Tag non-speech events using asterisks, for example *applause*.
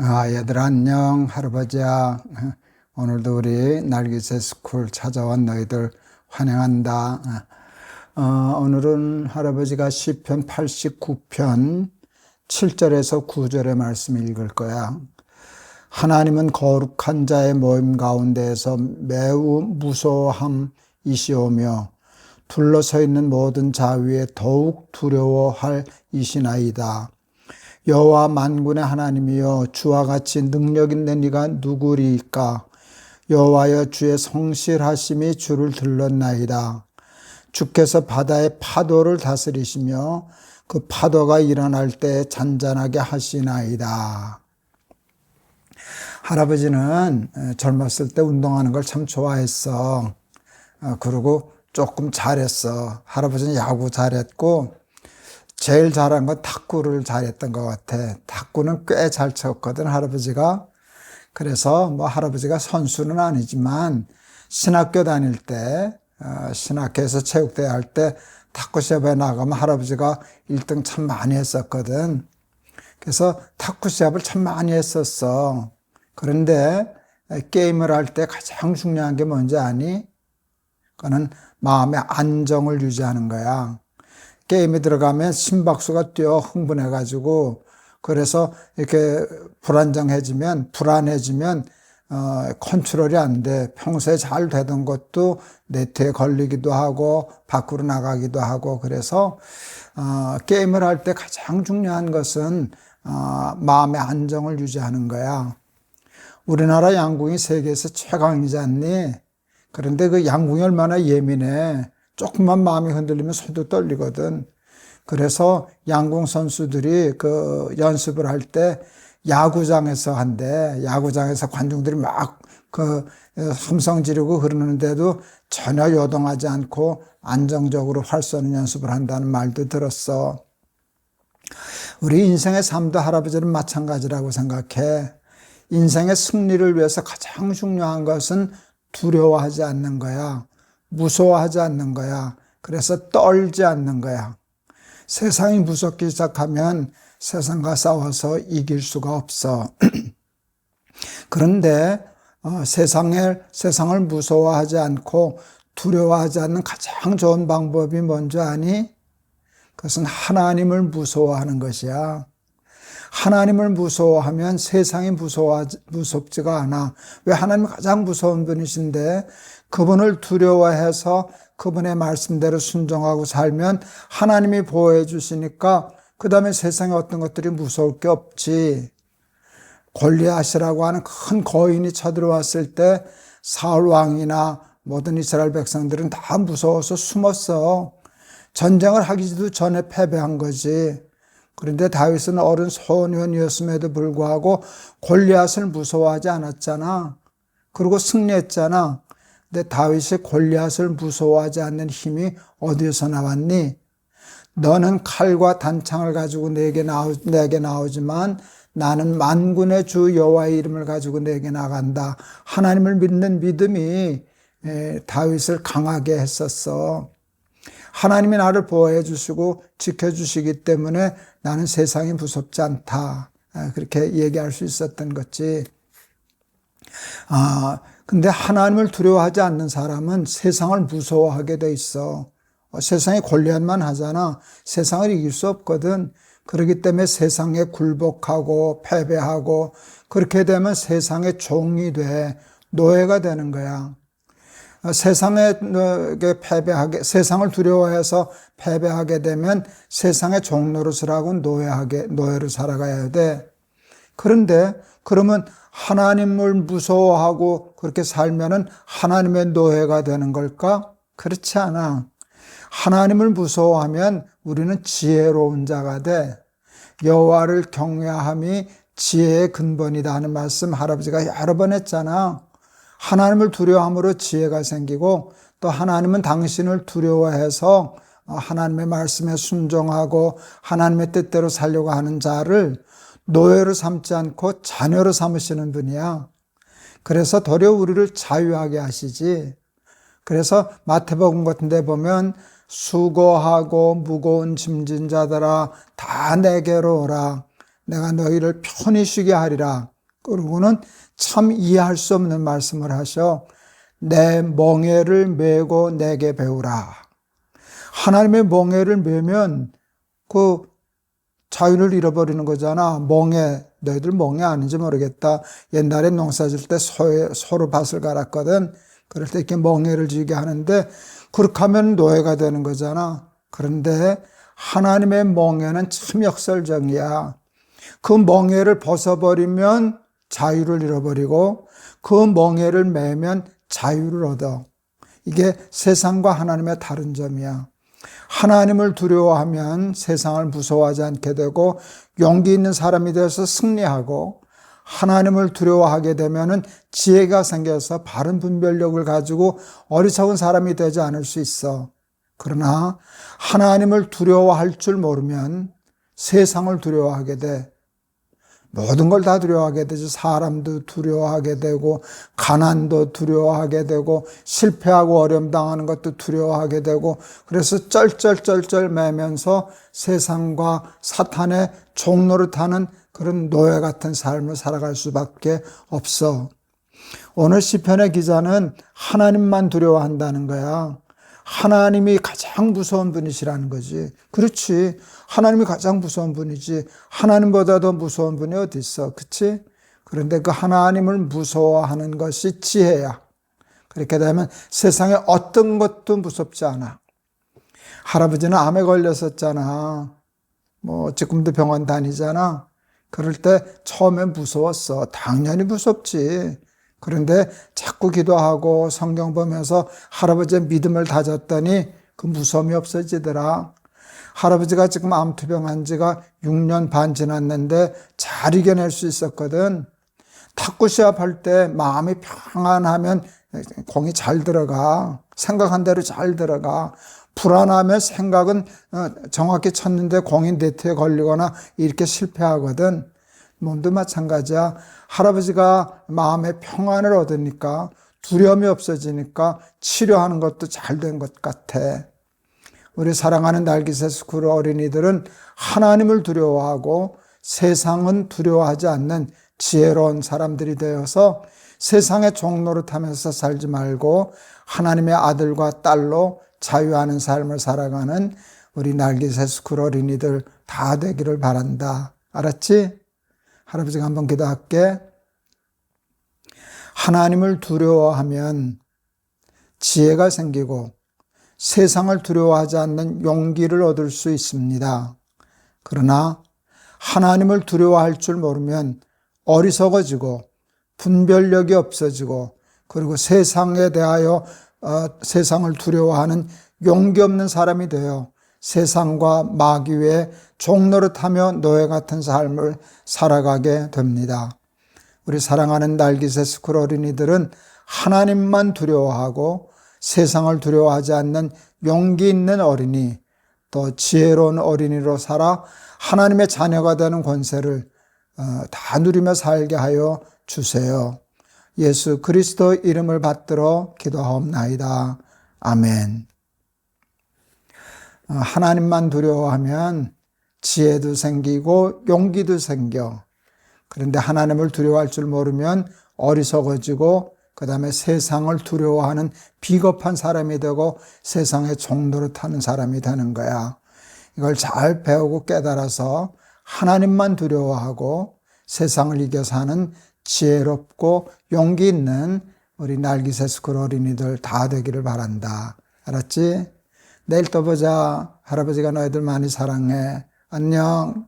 아, 얘들 안녕. 할아버지야. 오늘도 우리 날개새 스쿨 찾아온 너희들 환영한다. 어, 오늘은 할아버지가 시편 89편 7절에서 9절의 말씀 읽을 거야. 하나님은 거룩한 자의 모임 가운데에서 매우 무서워함이시오며 둘러서 있는 모든 자 위에 더욱 두려워할 이시나이다. 여호와 만군의 하나님이여 주와 같이 능력 있는 이가 누구리까? 여호와여 주의 성실하심이 주를 들렀나이다. 주께서 바다의 파도를 다스리시며 그 파도가 일어날 때 잔잔하게 하시나이다. 할아버지는 젊었을 때 운동하는 걸 참 좋아했어. 어, 그리고 조금 잘했어. 할아버지는 야구 잘했고 제일 잘한 건 탁구를 잘했던 것 같아. 탁구는 꽤 잘 쳤거든, 할아버지가. 그래서 뭐 할아버지가 선수는 아니지만 신학교 다닐 때, 어, 신학교에서 체육대회 할 때 탁구 시합에 나가면 할아버지가 1등 참 많이 했었거든. 그래서 탁구 시합을 참 많이 했었어. 그런데 게임을 할 때 가장 중요한 게 뭔지 아니? 그거는 마음의 안정을 유지하는 거야. 게임에 들어가면 심박수가 뛰어 흥분해가지고 그래서 이렇게 불안정해지면 불안해지면 어, 컨트롤이 안 돼. 평소에 잘 되던 것도 네트에 걸리기도 하고 밖으로 나가기도 하고 그래서 어, 게임을 할 때 가장 중요한 것은 어, 마음의 안정을 유지하는 거야. 우리나라 양궁이 세계에서 최강이지 않니? 그런데 그 양궁이 얼마나 예민해. 조금만 마음이 흔들리면 손도 떨리거든. 그래서 양궁 선수들이 그 연습을 할 때 야구장에서 한대. 야구장에서 관중들이 막 그 함성 지르고 그러는데도 전혀 요동하지 않고 안정적으로 활 쏘는 연습을 한다는 말도 들었어. 우리 인생의 삶도 할아버지는 마찬가지라고 생각해. 인생의 승리를 위해서 가장 중요한 것은 두려워하지 않는 거야. 무서워하지 않는 거야. 그래서 떨지 않는 거야. 세상이 무섭기 시작하면 세상과 싸워서 이길 수가 없어. *clears throat* 그런데 어, 세상을 세상을 무서워하지 않고 두려워하지 않는 가장 좋은 방법이 뭔지 아니? 그것은 하나님을 무서워하는 것이야. 하나님을 무서워하면 세상이 무서워 무섭지가 않아. 왜 하나님이 가장 무서운 분이신데 그분을 두려워해서 그분의 말씀대로 순종하고 살면 하나님이 보호해 주시니까 그 다음에 세상에 어떤 것들이 무서울 게 없지. 골리앗이라고 하는 큰 거인이 쳐들어왔을 때 사울 왕이나 모든 이스라엘 백성들은 다 무서워서 숨었어. 전쟁을 하기도 전에 패배한 거지. 그런데 다윗은 어른 소년이었음에도 불구하고 골리앗을 무서워하지 않았잖아. 그리고 승리했잖아. 근데 다윗이 골리앗을 무서워하지 않는 힘이 어디에서 나왔니? 너는 칼과 단창을 가지고 내게 나오, 내게 나오지만 나는 만군의 주 여호와의 이름을 가지고 내게 나간다. 하나님을 믿는 믿음이 다윗을 강하게 했었어. 하나님이 나를 보호해 주시고 지켜 주시기 때문에 나는 세상이 무섭지 않다. 그렇게 얘기할 수 있었던 거지. 아, 근데 하나님을 두려워하지 않는 사람은 세상을 무서워하게 돼 있어. 어, 세상에 권리한만 하잖아. 세상을 이길 수 없거든. 그렇기 때문에 세상에 굴복하고 패배하고 그렇게 되면 세상의 종이 돼. 노예가 되는 거야. 어, 세상에 패배하게, 세상을 두려워해서 패배하게 되면 세상의 종노릇을 하고 노예하게, 노예로 살아가야 돼. 그런데 그러면 하나님을 무서워하고 그렇게 살면은 하나님의 노예가 되는 걸까? 그렇지 않아. 하나님을 무서워하면 우리는 지혜로운 자가 돼. 여호와를 경외함이 지혜의 근본이다 하는 말씀 할아버지가 여러 번 했잖아. 하나님을 두려워함으로 지혜가 생기고 또 하나님은 당신을 두려워해서 하나님의 말씀에 순종하고 하나님의 뜻대로 살려고 하는 자를 노예로 삼지 않고 자녀로 삼으시는 분이야. 그래서 도리어 우리를 자유하게 하시지. 그래서 마태복음 같은 데 보면 수고하고 무거운 짐진 자들아 다 내게로 오라. 내가 너희를 편히 쉬게 하리라. 그러고는 참 이해할 수 없는 말씀을 하셔. 내 멍에를 메고 내게 배우라. 하나님의 멍에를 메면 그 자유를 잃어버리는 거잖아. 멍에, 너희들 멍에 아닌지 모르겠다. 옛날에 농사 질 때 소로 밭을 갈았거든. 그럴 때 이렇게 멍에를 지게 하는데, 그렇게 하면 노예가 되는 거잖아. 그런데 하나님의 멍에는 참 역설적이야. 그 멍에를 벗어버리면 자유를 잃어버리고, 그 멍에를 매면 자유를 얻어. 이게 세상과 하나님의 다른 점이야. 하나님을 두려워하면 세상을 무서워하지 않게 되고 용기 있는 사람이 되어서 승리하고 하나님을 두려워하게 되면은 지혜가 생겨서 바른 분별력을 가지고 어리석은 사람이 되지 않을 수 있어. 그러나 하나님을 두려워할 줄 모르면 세상을 두려워하게 돼. 모든 걸 다 두려워하게 되죠. 사람도 두려워하게 되고, 가난도 두려워하게 되고, 실패하고 어려움 당하는 것도 두려워하게 되고, 그래서 쩔쩔쩔쩔 매면서 세상과 사탄의 종로를 타는 그런 노예 같은 삶을 살아갈 수밖에 없어. 오늘 시편의 기자는 하나님만 두려워한다는 거야. 하나님이 가장 무서운 분이시라는 거지. 그렇지. 하나님이 가장 무서운 분이지. 하나님보다 더 무서운 분이 어디 있어. 그치? 그런데 그 하나님을 무서워하는 것이 지혜야. 그렇게 되면 세상에 어떤 것도 무섭지 않아. 할아버지는 암에 걸렸었잖아. 뭐, 지금도 병원 다니잖아. 그럴 때 처음에 무서웠어. 당연히 무섭지. 그런데 자꾸 기도하고 성경 보면서 할아버지의 믿음을 다졌더니 그 무서움이 없어지더라. 할아버지가 지금 암투병한 지가 6년 반 지났는데 잘 이겨낼 수 있었거든. 탁구 시합할 때 마음이 평안하면 공이 잘 들어가. 생각한 대로 잘 들어가. 불안하면 생각은 어, 정확히 쳤는데 공이 네트에 걸리거나 이렇게 실패하거든. 몸도 마찬가지야. 할아버지가 마음의 평안을 얻으니까 두려움이 없어지니까 치료하는 것도 잘 된 것 같아. 우리 사랑하는 날기새 스쿨 어린이들은 하나님을 두려워하고 세상은 두려워하지 않는 지혜로운 사람들이 되어서 세상의 종로를 타면서 살지 말고 하나님의 아들과 딸로 자유하는 삶을 살아가는 우리 날기새 스쿨 어린이들 다 되기를 바란다. 알았지? 할아버지가 한번 기도할게. 하나님을 두려워하면 지혜가 생기고 세상을 두려워하지 않는 용기를 얻을 수 있습니다. 그러나 하나님을 두려워할 줄 모르면 어리석어지고 분별력이 없어지고 그리고 세상에 대하여 어, 세상을 두려워하는 용기 없는 사람이 되어 세상과 마귀의 종노릇하며 노예 같은 삶을 살아가게 됩니다. 우리 사랑하는 날기새 스쿨 어린이들은 하나님만 두려워하고 세상을 두려워하지 않는 용기 있는 어린이, 또 지혜로운 어린이로 살아 하나님의 자녀가 되는 권세를 어, 다 누리며 살게 하여 주세요. 예수 그리스도 이름을 받들어 기도하옵나이다. 아멘. 어, 하나님만 두려워하면 지혜도 생기고 용기도 생겨. 그런데 하나님을 두려워할 줄 모르면 어리석어지고 그 다음에 세상을 두려워하는 비겁한 사람이 되고 세상의 종로를 타는 사람이 되는 거야. 이걸 잘 배우고 깨달아서 하나님만 두려워하고 세상을 이겨 사는 지혜롭고 용기 있는 우리 날기새 스쿨 어린이들 다 되기를 바란다. 알았지? 내일 또 보자. 할아버지가 너희들 많이 사랑해. 안녕.